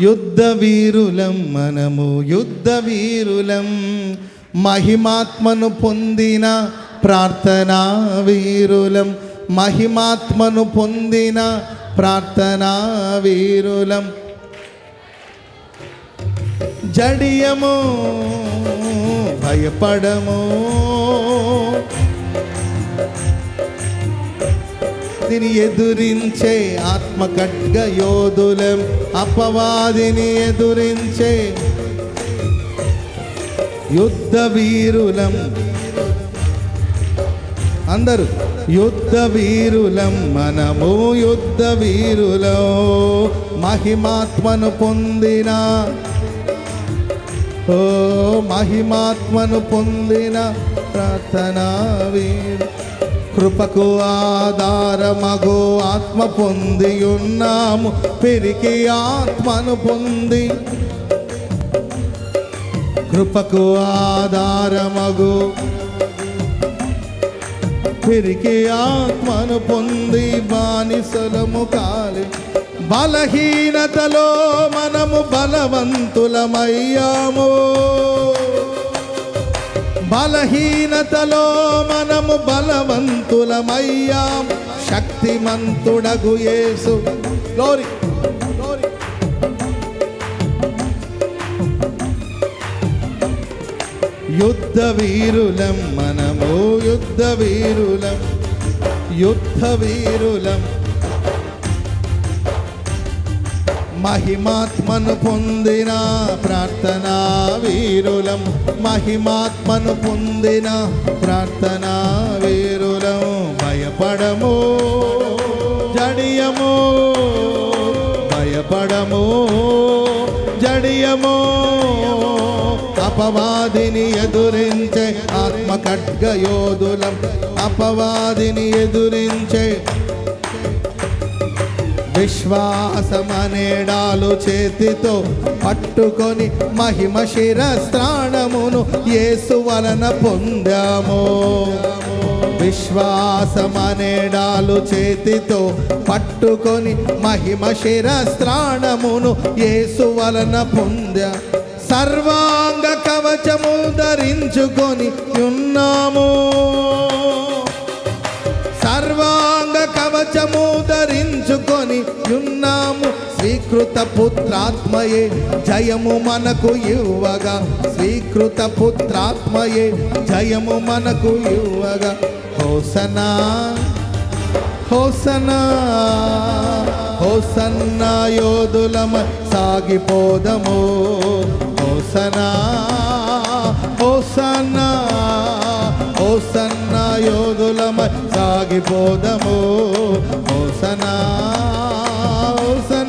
యుద్ధ వీరులం మనము యుద్ధ వీరులం మహిమాత్మను పొందిన ప్రార్థనా వీరులం. మహిమాత్మను పొందిన ప్రార్థనా వీరులం. జడియము భయపడము అపవాదిని ఎదురించే ఆత్మ ఖడ్గ యోధులం అపవాదిని ఎదురించే యుద్ధ వీరులం. అందరూ యుద్ధ వీరులం మనము యుద్ధ వీరులో మహిమాత్మను పొందిన ఓ మహిమాత్మను పొందిన ప్రార్థనా వీరు కృపకు ఆధారమగు ఆత్మ పొంది ఉన్నాము పెరిగి ఆత్మను పొంది. కృపకు ఆధారమగు పెరిగి ఆత్మను పొంది బానిసలము కాలి. బలహీనతలో మనము బలవంతులమయ్యాము. బలహీనతలో మనము బలవంతులమయ్యాం. శక్తిమంతుడగు యేసు. గ్లోరీ యుద్ధ వీరులం మనము యుద్ధ వీరులం యుద్ధ వీరులం మహిమాత్మను పొందిన ప్రార్థనా వీరులం. మహిమాత్మను పొందిన ప్రార్థనా వీరులం. భయపడము జడియము భయపడము జడియము. అపవాదిని ఎదురించే ఆత్మ ఖడ్గయోధులం అపవాదిని ఎదురించే విశ్వాసమనేడాలు చేతితో పట్టుకొని మహిమ శిరస్త్రాణమును యేసు వలన పొందాము. విశ్వాసమనేడాలు చేతితో పట్టుకొని మహిమ శిరస్త్రాణమును యేసు వలన పొందా. సర్వాంగ కవచము ధరించుకొని ఉన్నాము. సర్వాంగ కవచము ధరి స్వీకృత పుత్రాత్మయే జయము మనకు ఇవ్వగా. స్వీకృత పుత్రాత్మయే జయము మనకు ఇవ్వగా. హోసనా హోసనా హోసన్నా యోధులమ సాగిపోదము. హోసనా హోసన్నా హోసన్నా యోధులమ సాగిపోదము. హోసనా హోసనా.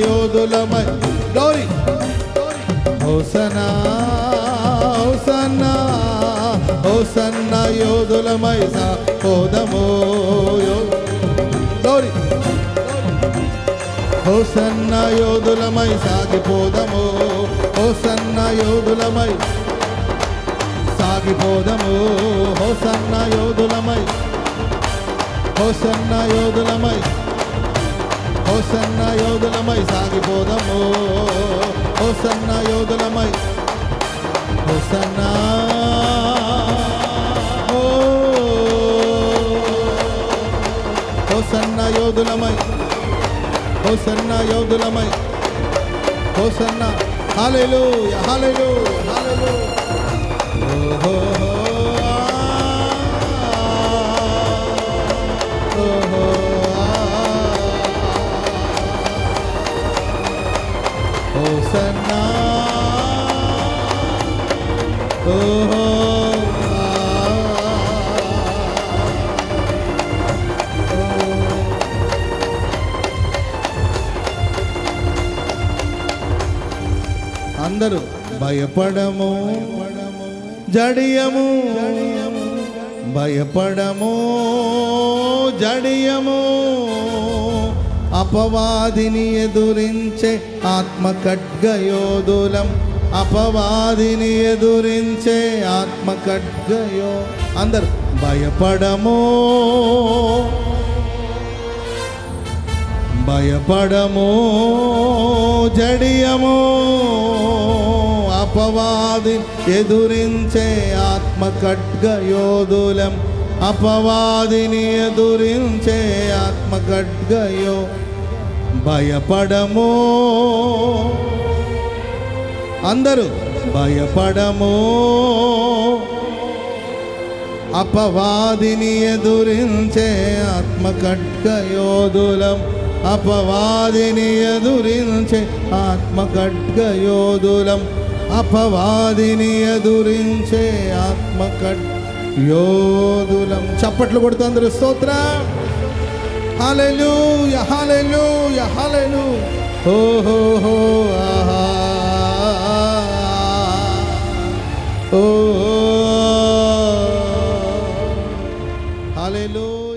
యోధులమై. డోరీ. హోసనా హోసన్నా హోసన్న యోధులమై సాదము డోరీ. హోసన్న యోధులమై సాగిపోదమో హోసన్న యోధులమై సాగిపోదము హోసన్న యోధులమై హోసన్న యోధులమై హోసన్న యోధులమై సాగిపోదము. హోసన్న యోధులమై హోసన్న. ఓ. హోసన్న యోధులమై హోసన్న యోధులమై హోసన్న. హాలేలు హాలేలు హాలేలు ఓహో. అందరూ భయపడము. జడియము. భయపడము. జడియము. అపవాదిని ఎదురించే ఆత్మ ఖడ్గయోధులం అపవాదిని ఎదురించే ఆత్మ ఖడ్గయో అందరు భయపడము. భయపడము జడియము అపవాది ఎదురించే ఆత్మ ఖడ్గయోధులం. అపవాదిని ఎదురించే ఆత్మ ఖడ్గయో భయపడము. అందరూ భయపడము. అపవాదిని ఎదురించే ఆత్మ ఖడ్గయోధులం. అపవాదిని ఎదురించే ఆత్మ అపవాదిని ఎదురించే ఆత్మ యోధులం చప్పట్లు కొడుతుంది స్తోత్ర. హాలెలు యహాలెలు యహాలెలు ఓహో ఓ హాలెలు